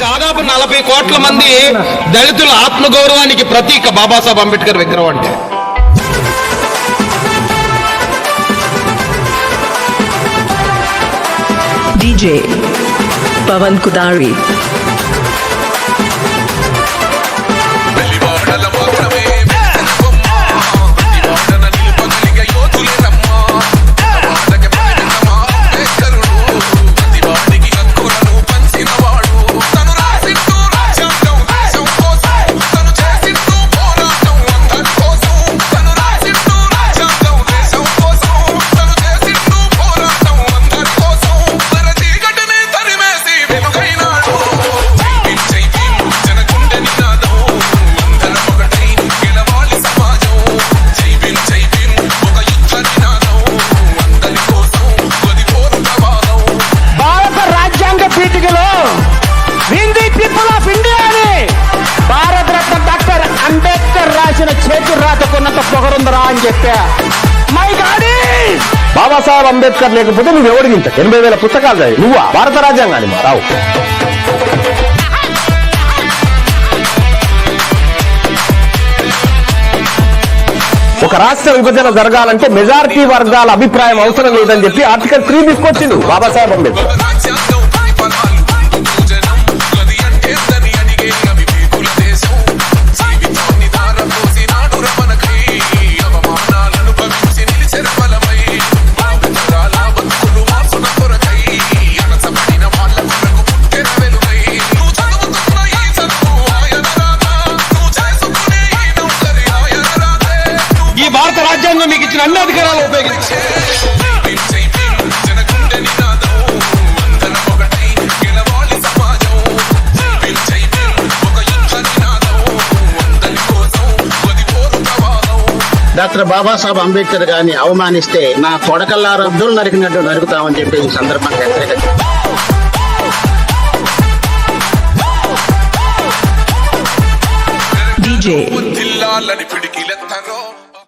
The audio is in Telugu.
దాదాపు నలభై కోట్ల మంది దళితుల ఆత్మగౌరవానికి ప్రతీక బాబాసాహెబ్ అంబేద్కర్ విగ్రహం అంటే DJ Pavan Kudari. Bharat Ratna doctor Ambedkar రాసిన చేతి పొగరుందరా అని చెప్పా. బాబాసాహెబ్ అంబేద్కర్ లేకపోతే నువ్వు ఎవడిగింత ఎనభై వేల పుస్తకాలు చదివి నువ్వు? భారత రాజ్యాంగాన్ని మారావు ఒక రాష్ట్ర విభజన జరగాలంటే మెజారిటీ వర్గాల అభిప్రాయం అవసరం లేదని చెప్పి ఆర్టికల్ త్రీ తీసుకొచ్చిండు బాబాసాహెబ్ అంబేద్కర్. యుద్ధ నినాదం. అందరి కోసం కొదిపోరు ప్రమాదం డాక్టర్ బాబాసాహెబ్ అంబేద్కర్ గారిని అవమానిస్తే నా కొడకల్లా రద్దులు నరికినట్టు నరుకుతామని చెప్పి ఈ సందర్భంగా హెచ్చరిక DJ